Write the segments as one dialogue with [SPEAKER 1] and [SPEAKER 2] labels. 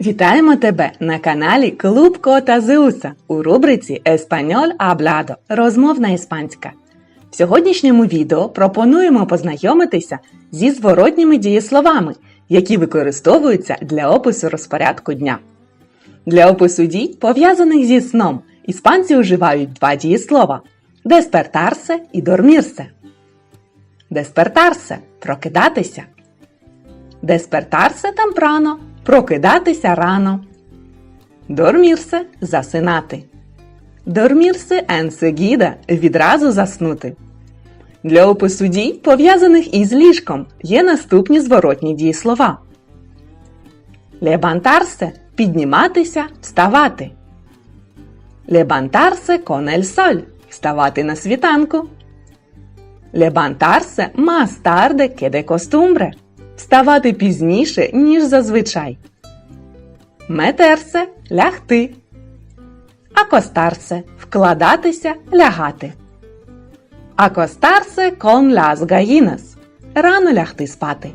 [SPEAKER 1] Вітаємо тебе на каналі Клуб Кота Зеуса у рубриці Еспаньоль Аблядо Розмовна іспанська. В сьогоднішньому відео пропонуємо познайомитися зі зворотніми дієсловами, які використовуються для опису розпорядку дня. Для опису дій, пов'язаних зі сном, іспанці вживають два дієслова деспертарсе і дормірсе. Деспертарсе прокидатися. Деспертарсе темпрано прокидатися рано. Дормірсе засинати. Дормірсе енсегіда відразу заснути. Для опису дій, пов'язаних із ліжком, є наступні зворотні дієслова. Лебантарсе підніматися, вставати. Лебантарсе el sol вставати на світанку. Лебантарсе tarde que de costumbre вставати пізніше, ніж зазвичай. Метерсе лягти. Акостарсе вкладатися, лягати. Акостарсе con las gallinas рано лягти спати.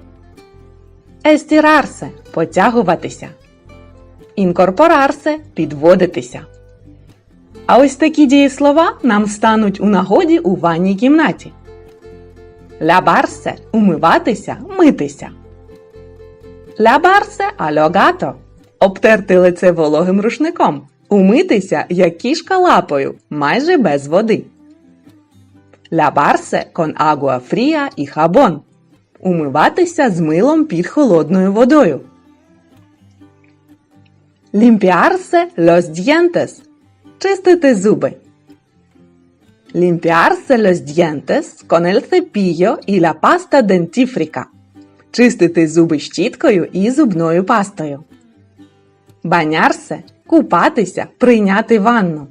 [SPEAKER 1] Естірарсе потягуватися. Інкорпорарсе підводитися. А ось такі дієслова нам стануть у нагоді у ванній кімнаті. Лябарсе умиватися, митися. Лябарсе альогато обтерти лице вологим рушником. Умитися, як кішка лапою, майже без води. Лябарсе con agua fría і хабон. Умиватися з милом під холодною водою. Limpiarse los dientes. Чистити зуби. Limpiarse los dientes con el cepillo y la pasta dentífrica. Чистити зуби щіткою і зубною пастою. Банярсе купатися, прийняти ванну.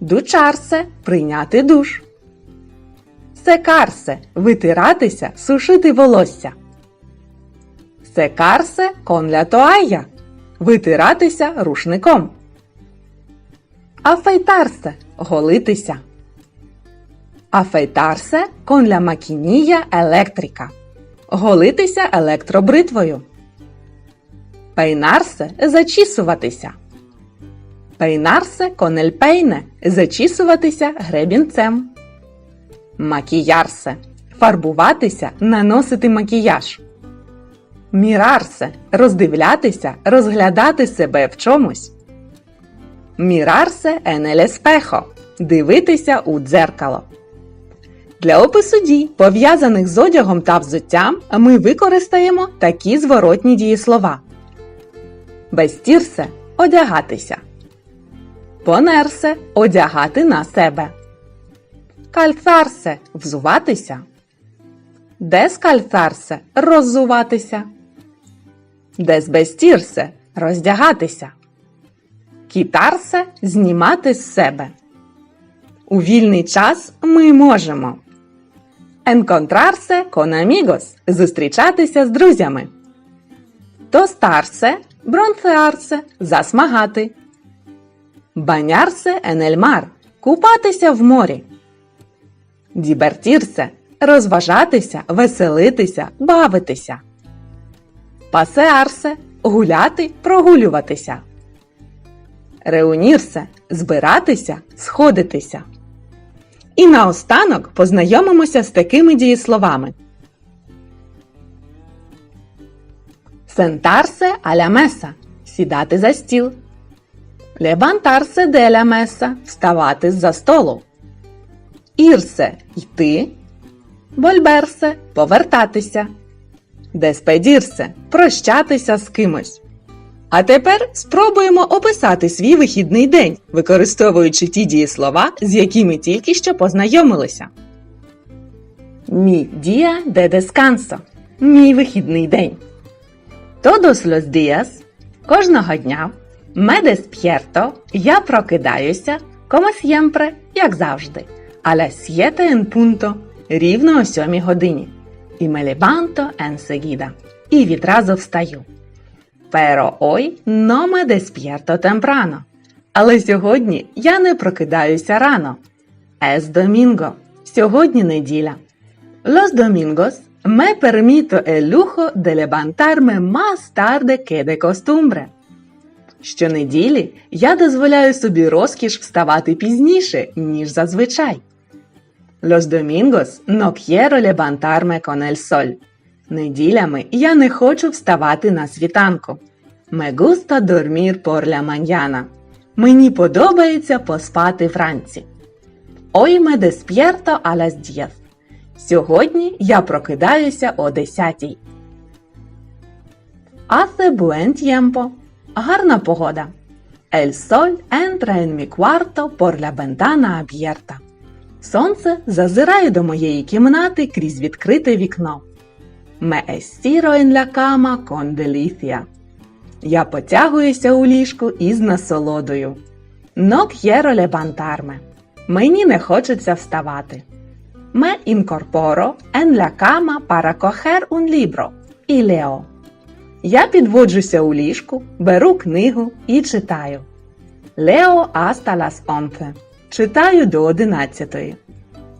[SPEAKER 1] Дучарсе прийняти душ. Секарсе витиратися, сушити волосся. Секарсе con la toalla витиратися рушником. Афейтарсе голитися. Афейтарсе con la maquinilla eléctrica голитися електробритвою. Пейнарсе зачісуватися. Пейнарсе el peine зачісуватися гребінцем. Макіярсе фарбуватися, наносити макіяж. Мірарсе роздивлятися, розглядати себе в чомусь. Мірарсе espejo дивитися у дзеркало. Для опису дій, пов'язаних з одягом та взуттям, ми використаємо такі зворотні дієслова. Вестірсе одягатися. Понерсе одягати на себе. Кальцарсе взуватися. Дескальцарсе роззуватися. Дезбестірсе роздягатися. Кітарсе знімати з себе. У вільний час ми можемо Encontrarse con amigos зустрічатися з друзями. Тостарсе бронцеарсе засмагати. Банярсе en el mar купатися в морі. Дібертірсе розважатися, веселитися, бавитися. Пасеарсе гуляти, прогулюватися. Реунірсе збиратися, сходитися. І наостанок познайомимося з такими дієсловами. Сентарсе аля меса сідати за стіл. Левантарсе деля меса вставати з-за столу. Ірсе йти. Вольберсе повертатися. Деспедірсе прощатися з кимось. А тепер спробуємо описати свій вихідний день, використовуючи ті дієслова, з якими тільки що познайомилися. Мій дія де descanso – мій вихідний день. Todos los días – кожного дня me despierto – я прокидаюся, como siempre – як завжди, a las siete en punto – рівно о сьомій годині. І me levanto enseguida – і відразу встаю. Pero hoy no me despierto temprano. Але сьогодні я не прокидаюся рано. Es domingo. Сьогодні неділя. Los domingos Me permito el lujo de levantarme más tarde que de costumbre. Щонеділі я дозволяю собі розкіш вставати пізніше, ніж зазвичай. Los domingos no quiero levantarme con el sol. Неділями я не хочу вставати на світанку. Me gusta dormir por la mañana. Мені подобається поспати вранці. Hoy me despierto a las 10. Сьогодні я прокидаюся о 10. Hace buen tiempo. Гарна погода. El sol entra en mi cuarto por la ventana abierta. Сонце зазирає до моєї кімнати крізь відкрите вікно. La cama con delicia. Я потягуюся у ліжку із насолодою. No quiero levantarme. Мені не хочеться вставати. En la cama para coger un libro і leo. Я підводжуся у ліжку, беру книгу і читаю. Leo hasta las once. Читаю до одинадцятої.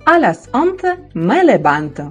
[SPEAKER 1] Las once me levanto.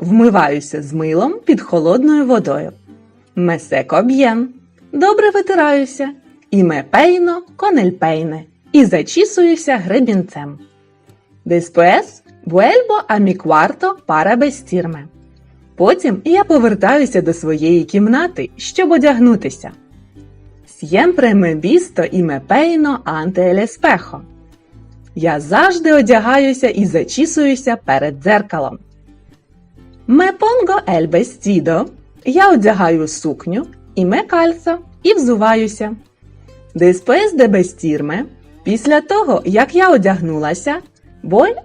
[SPEAKER 1] Вмиваюся з милом під холодною водою. Me seco. Добре витираюся. І peino con. І зачісуюся гребінцем. Después vuelvo a mi cuarto. Потім я повертаюся до своєї кімнати, щоб одягнутися. Siempre me visto y me peino ante. Я завжди одягаюся і зачісуюся перед дзеркалом. Me pongo el vestido. Я одягаю сукню і me calzo і взуваюся. Después de vestirme, після того, як я одягнулася,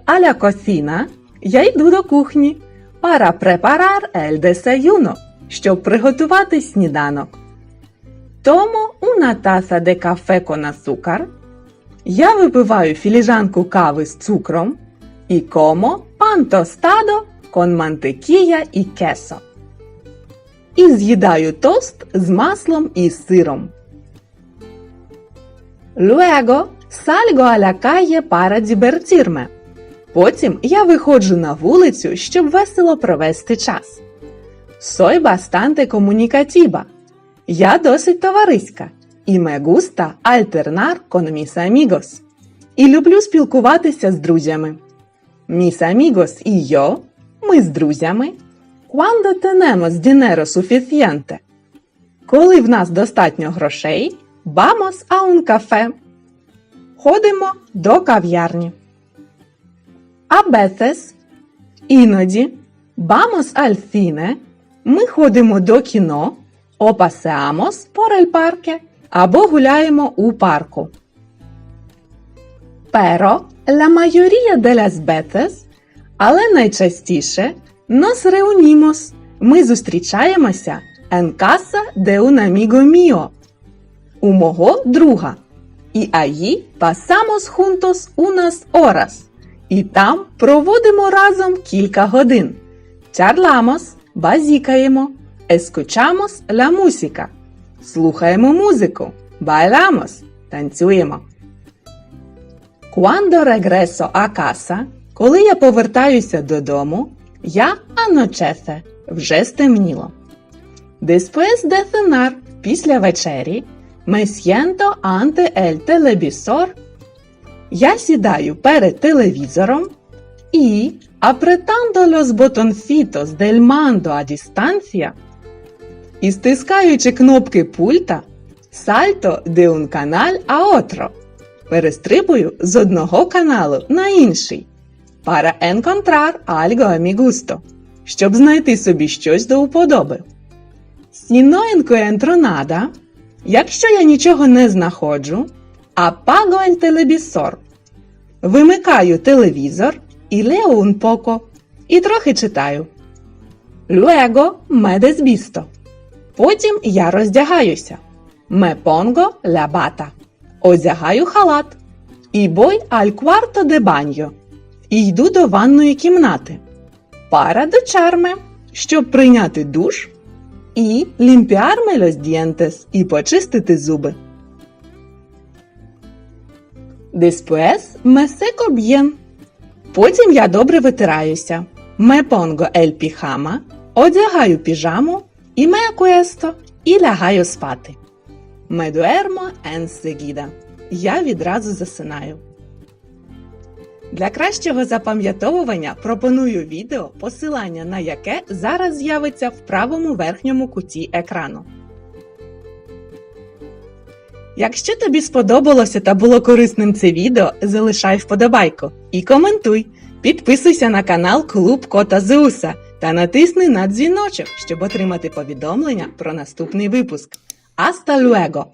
[SPEAKER 1] a la cocina, я йду до кухні para preparar el desayuno, щоб приготувати сніданок. Tomo una taza de café con azúcar. Я випиваю філіжанку кави з цукром і como pan tostado mantequilla y queso. І з'їдаю тост з маслом і сиром. Luego salgo a la calle para divertirme. Потім я виходжу на вулицю, щоб весело провести час. Soy bastante comunicativa. Я досить товариська. І me gusta alternar con mis amigos. І люблю спілкуватися з друзями. Mis amigos і yo, ми з друзями. Cuando tenemos dinero suficiente. Коли в нас достатньо грошей, vamos a un café. Ходимо до кав'ярні. A veces – іноді vamos al cine. Ми ходимо до кіно, o paseamos por el parque або гуляємо у парку. Pero la mayoría de las veces, але найчастіше nos reunimos. Ми зустрічаємося casa de un amigo mío. У мого друга. І allí pasamos juntos unas horas. І там проводимо разом кілька годин. Чарламос, базікаємо, escuchamos la música. Слухаємо музику. Bailamos, танцюємо. Cuando regreso a casa, коли я повертаюся додому, я anochece, вже стемніло. Después de cenar, після вечері, me siento ante el televisor. Я сідаю перед телевізором і, apretando los botoncitos del mando a і стискаючи кнопки пульта, сальто de un canal a otro. Перестрибую з одного каналу на інший. A mi gusto. Щоб знайти собі щось до уподоби. Nada, якщо я нічого не знаходжу, el televisor. Вимикаю телевізор і poco. І трохи читаю. Luego me desvisto. Потім я роздягаюся. La bata. Одягаю халат. І al cuarto de baño. І йду до ванної кімнати. Para ducharme, щоб прийняти душ. І limpiarme los dientes, і почистити зуби. Después me seco bien. Потім я добре витираюся. Me pongo el pijama, одягаю піжаму і me acuesto, і лягаю спати. Me duermo enseguida. Я відразу засинаю. Для кращого запам'ятовування пропоную відео, посилання на яке зараз з'явиться в правому верхньому куті екрану. Якщо тобі сподобалося та було корисним це відео, залишай вподобайку і коментуй. Підписуйся на канал Клуб Кота Зеуса та натисни на дзвіночок, щоб отримати повідомлення про наступний випуск. Hasta luego!